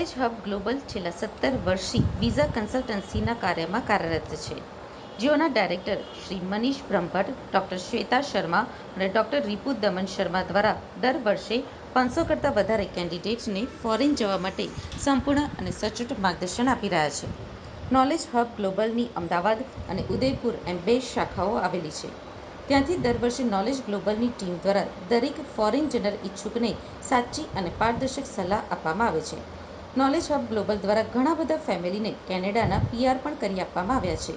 Knowledge hub global છેલ્લા સત્તર વર્ષથી વિઝા કન્સલ્ટન્સીના કાર્યમાં કાર્યરત છે. જેઓના ડાયરેક્ટર શ્રી મનીષ બ્રહ્મભટ્ટ ડૉક્ટર શ્વેતા શર્મા અને ડૉક્ટર રિપુ દમન શર્મા દ્વારા દર વર્ષે પાંચસો કરતાં વધારે કેન્ડિડેટ્સને ફોરેન જવા માટે સંપૂર્ણ અને સચોટ માર્ગદર્શન આપી રહ્યા છે. નોલેજ હબ ગ્લોબલની અમદાવાદ અને ઉદયપુર એમ બે શાખાઓ આવેલી છે. ત્યાંથી દર વર્ષે નોલેજ ગ્લોબલની ટીમ દ્વારા દરેક ફોરેન જનરલ ઇચ્છુકને સાચી અને પારદર્શક સલાહ આપવામાં આવે છે. નોલેજ હબ ગ્લોબલ દ્વારા ઘણા બધા ફેમિલીને કેનેડાના પીઆર પણ કરી આપવામાં આવ્યા છે.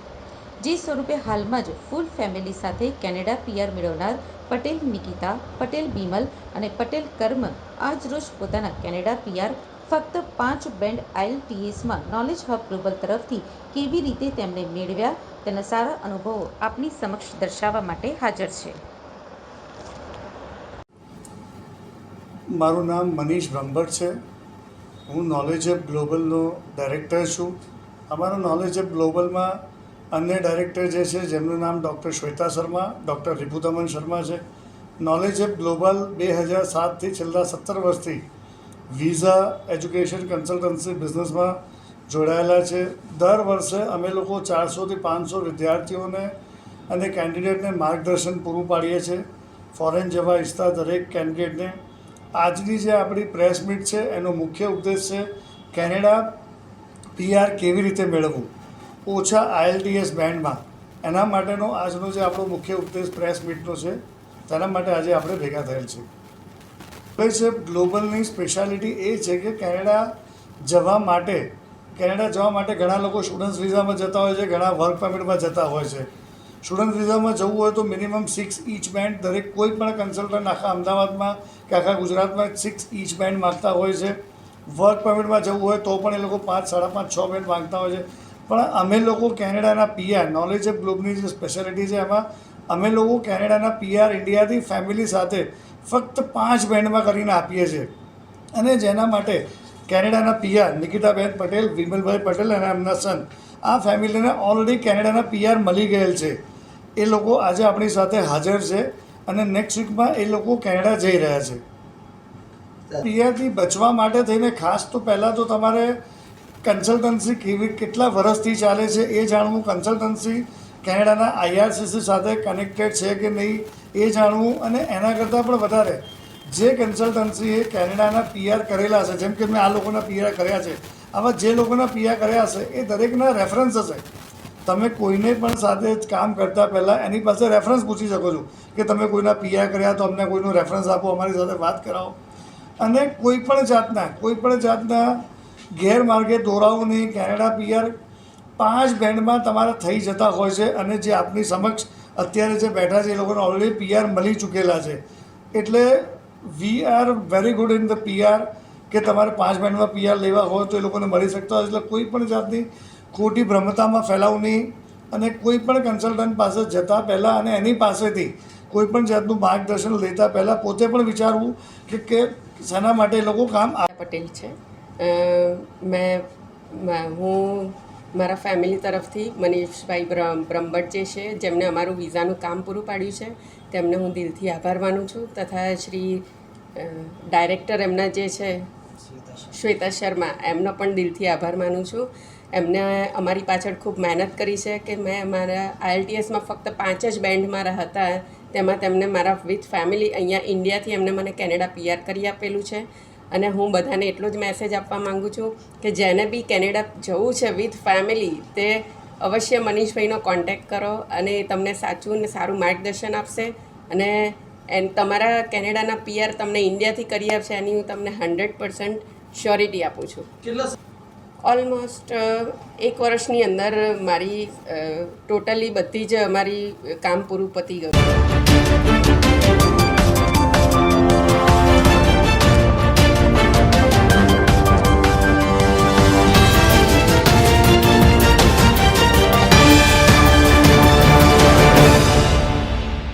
જે સ્વરૂપે હાલમાં જ ફૂલ ફેમિલી સાથે કેનેડા પીઆર મેળવનાર પટેલ નિકિતા, પટેલ બિમલ અને પટેલ કર્મ આજ રોજ પોતાના કેનેડા પીઆર ફક્ત પાંચ બેન્ડ આઈએલટીએસમાં નોલેજ હબ ગ્લોબલ તરફથી કેવી રીતે તેમણે મેળવ્યા તેના સારા અનુભવો આપની સમક્ષ દર્શાવવા માટે હાજર છે. મારું નામ મનીષ બ્રહ્મભટ્ટ છે. હું નોલેજ એપ ગ્લોબલનો ડાયરેક્ટર છું. અમારો નોલેજ એપ ગ્લોબલમાં અન્ય ડાયરેક્ટર જે છે, જેમનું નામ ડૉક્ટર શ્વેતા શર્મા ડૉક્ટર રિપુદમન શર્મા છે. નોલેજ એપ ગ્લોબલ બે હજાર સાતથી છેલ્લા સત્તર વર્ષથી વિઝા એજ્યુકેશન કન્સલ્ટન્સી બિઝનેસમાં જોડાયેલા છે. દર વર્ષે અમે લોકો ચારસોથી પાંચસો વિદ્યાર્થીઓને અને કેન્ડિડેટને માર્ગદર્શન પૂરું પાડીએ છીએ. ફોરેન જવા ઈચ્છતા દરેક કેન્ડિડેટને આજની જે આપણી પ્રેસ મીટ છે, એનો મુખ્ય ઉદ્દેશ છે કેનેડા પીઆર કેવી રીતે મેળવવું? ઓછા આઈએલટીએસ બેન્ડમાં. એના માટેનો આજનો જે આપણો મુખ્ય ઉદ્દેશ પ્રેસ મીટનો છે, તેના માટે આજે આપણે ભેગા થયેલ છે છે ગ્લોબલની સ્પેશિયાલિટી એ છે કે કેનેડા જવા માટે, કેનેડા જવા માટે ઘણા લોકો સ્ટુડન્ટ્સ વિઝામાં જતા હોય છે, ઘણા વર્ક પરમિટમાં જતા હોય છે. સ્ટુડન્ટ વિઝામાં જવું હોય તો મિનિમમ સિક્સ ઇંચ બેન્ડ દરેક કોઈ પણ કન્સલ્ટન્ટ આખા અમદાવાદમાં કે આખા ગુજરાતમાં સિક્સ ઇંચ બેન્ડ માગતા હોય છે. વર્ક પરમિટમાં જવું હોય તો પણ એ લોકો પાંચ, સાડા પાંચ, છ બેન્ડ માગતા હોય છે. પણ અમે લોકો કેનેડાના પીઆર નોલેજ ઓફ ગ્લોબની જે સ્પેશિયાલિટી છે એમાં, અમે લોકો કેનેડાના પીઆર ઇન્ડિયાથી ફેમિલી સાથે ફક્ત પાંચ બેન્ડમાં કરીને આપીએ છીએ. અને જેના માટે કેનેડાના પીઆર નિકિતાબેન પટેલ, વિમલભાઈ પટેલ અને એમના સન આ ફેમિલીને ઓલરેડી કેનેડાના પીઆર મળી ગયેલ છે. એ લોકો આજે આપણી સાથે હાજર છે અને નેક્સ્ટ વીકમાં એ લોકો કેનેડા જઈ રહ્યા છે. પીઆરથી બચવા માટે થઈને ખાસ તો પહેલાં તો તમારે કન્સલ્ટન્સી કેવી કેટલા વર્ષથી ચાલે છે એ જાણવું કન્સલ્ટન્સી કેનેડાના આઈઆરસીસી સાથે કનેક્ટેડ છે કે નહીં એ જાણવું અને એના કરતાં પણ વધારે જે કન્સલ્ટન્સીએ કેનેડાના પીઆર કરેલા છે જેમ કે મેં આ લોકોના પીઆર કર્યા છે. આવા જે લોકોના પીઆર કર્યા છે એ દરેકના રેફરન્સ હશે તમે કોઈને પણ સાથે કામ કરતાં પહેલાં એની પાસે રેફરન્સ પૂછી શકો છો કે તમે કોઈના પીઆર કર્યા તો અમને કોઈનું રેફરન્સ આપો, અમારી સાથે વાત કરાવો. અને કોઈ પણ જાતના, કોઈ પણ જાતના ગેરમાર્ગે દોરાવું નહીં. કેનેડા પીઆર પાંચ બેન્ડમાં તમારા થઈ જતા હોય છે અને જે આપની સમક્ષ અત્યારે જે બેઠા છે એ લોકોને ઓલરેડી પીઆર મળી ચૂકેલા છે. એટલે we are very good in the PR કે તમારે પાંચ બેન્ડમાં પીઆર લેવા હોય તો એ લોકોને મળી શકતા હોય એટલે કોઈ પણ જાતની ખોટી ભ્રમતામાં ફેલાવું નહીં અને કોઈ પણ કન્સલ્ટન્ટ પાસે જતાં પહેલાં અને એની પાસેથી કોઈ પણ જાતનું માર્ગદર્શન લેતા પહેલાં પોતે પણ વિચારવું કે કે શાના માટે એ લોકો કામ પટેલ છે. મેં હું મારા ફેમિલી તરફથી મનીષભાઈ બ્રહ્મભટ્ટ જે છે જેમણે અમારું વિઝાનું કામ પૂરું પાડ્યું છે, તેમને હું દિલથી આભાર માનું છું તથા શ્રી ડાયરેક્ટર એમના જે છે શ્વેતા શર્મા, એમનો પણ દિલથી આભાર માનું છું. એમને અમારી પાછળ ખૂબ મહેનત કરી છે કે મેં મારા આઈએલટીએસમાં ફક્ત પાંચ જ બેન્ડ મારા હતા તેમાં તેમને મારા વિથ ફેમિલી અહીંયા ઇન્ડિયાથી એમને મને કેનેડા પીઆર કરી આપેલું છે. અને હું બધાને એટલો જ મેસેજ આપવા માગું છું કે જેને બી કેનેડા જવું છે વિથ ફેમિલી, તે અવશ્ય મનીષભાઈનો કોન્ટેક્ટ કરો અને એ તમને સાચું અને સારું માર્ગદર્શન આપશે. અને એન, તમારા કેનેડાના પીઆર તમને ઇન્ડિયાથી કરી આપશે એની હું તમને હંડ્રેડ પર્સન્ટ શ્યોરિટી આપું છું. ઓલમોસ્ટ એક વર્ષની અંદર મારી ટોટલી બધી જ અમારી કામ પૂરું પતી ગયું.